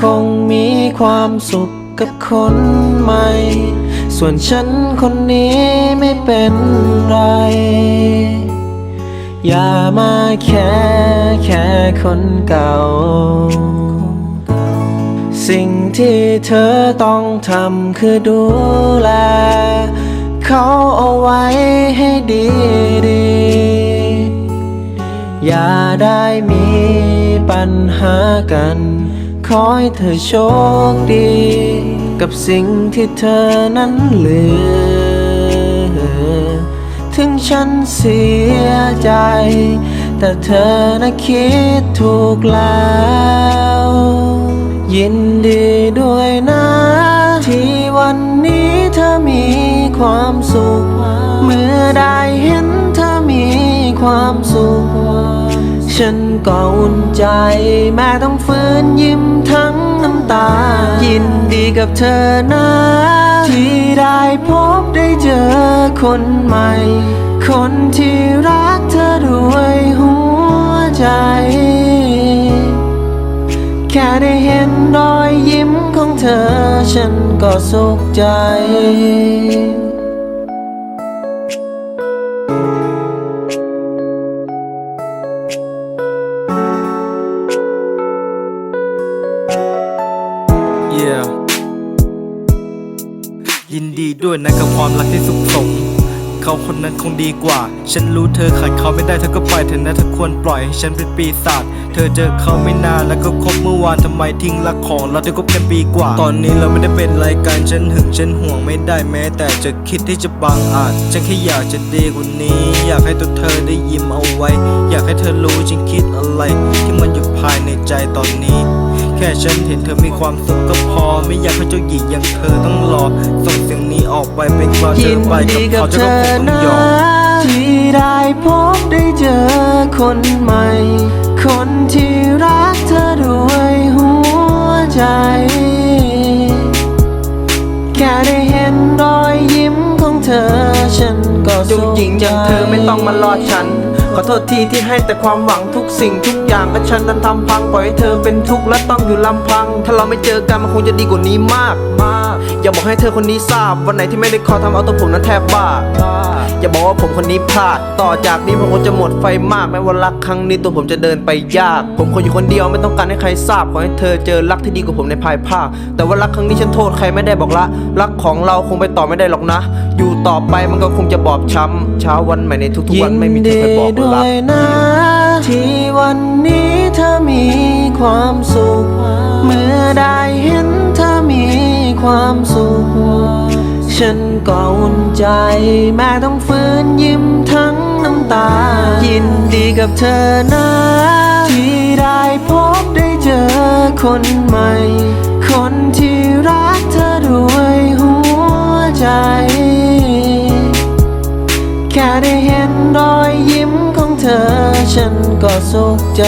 คงมีความสุขกับคนใหม่ ส่วนฉันคนนี้ไม่เป็นไร อย่ามาแค่แค่คนเก่า สิ่งที่เธอต้องทำคือดูแล เขาเอาไว้ให้ดีดี อย่าได้มีปัญหากัน ขอให้เธอโชคดี กับสิ่งที่เธอนั้นเหลือ ถึงฉันเสียใจ แต่เธอนะคิดถูกแล้ว ยินดีด้วยนะ ที่วันนี้เธอมีความสุข เมื่อได้เห็นเธอมีความสุข ฉันก็อุ่นใจ แม้ต้องฝืนยิ้มทั้งน้ำตา ยินดีกับเธอนะ ที่ได้พบได้เจอคนใหม่ คนที่รักเธอด้วยหัวใจ แค่ได้เห็นรอยยิ้มของเธอ ฉันก็สุขใจ ยินดีด้วยนะกับความรักที่สุขสม เขาคนนั้นคงดีกว่า ฉันรู้เธอขาดเขาไม่ได้เธอก็ปล่อยเธอนะเธอควรปล่อยให้ฉันเป็นปีศาจเธอเจอเขาไม่นานแล้วก็คบเมื่อวานทำไมทิ้งรักของเราจะคบกันปีกว่า ตอนนี้เราไม่ได้เป็นอะไรกันฉันหึงฉันห่วงไม่ได้แม้ แต่จะคิดที่จะบังอาจฉันแค่อยากจะดีกว่านี้ อยากให้ตัวเธอได้ยิ้มเอาไว้ อยากให้เธอรู้ฉันคิดอะไร ที่มันอยู่ภายในใจตอนนี้ แค่ฉันเห็นเธอมีความสุขก็พอ ไม่อยากให้เจ้าหญิงอย่างเธอต้องรอ ส่งเสียงนี้ออกไปเป็นกว่าเธอไปกับเขาจะเธก็คงต้องยอมที่ได้พบได้เจอคนใหม่ คนที่รักเธอด้วยหัวใจ แค่ได้เห็นรอยยิ้มของเธอฉันก็สุเจ้าหญิงอย่างเธอไม่ต้องมารอฉัน ขอโทษทีที่ให้แต่ความหวังทุกสิ่งทุกอย่างก็ฉันนั้นทำพังปล่อยให้เธอเป็นทุกข์และต้องอยู่ลำพัง ถ้าเราไม่เจอกันมันคงจะดีกว่านี้มากมากอย่าบอกให้เธอคนนี้ทราบ วันไหนที่ไม่ได้คอทำเอาตัวผมนั้นแทบบ้าอย่าบอกว่าผมคนนี้พลาด ต่อจากนี้ผมคงจะหมดไฟมากแม้ว่ารักครั้งนี้ตัวผมจะเดินไปยาก ผมคนอยู่คนเดียวไม่ต้องการให้ใครทราบขอให้เธอเจอรักที่ดีกว่าผมในภายภาค แต่ว่ารักครั้งนี้ฉันโทษใครไม่ได้บอกละ รักของเราคงไปต่อไม่ได้หรอกนะ อยู่ต่อไปมันก็คงจะบอบช้ำเช้าวันใหม่ในทุกๆวันไม่มีเธอใครบอกด้วยนะ ที่วันนี้เธอมีความสุข เมื่อได้เห็นเธอมีความสุข ฉันก็อุ่นใจ แม้ต้องฝืนยิ้มทั้งน้ำตา ยินดีกับเธอนะ ที่ได้พบได้เจอคนใหม่ คนที่รักเธอด้วยหัวใจ แค่ได้เห็นรอย เธอฉันก็สุขใจ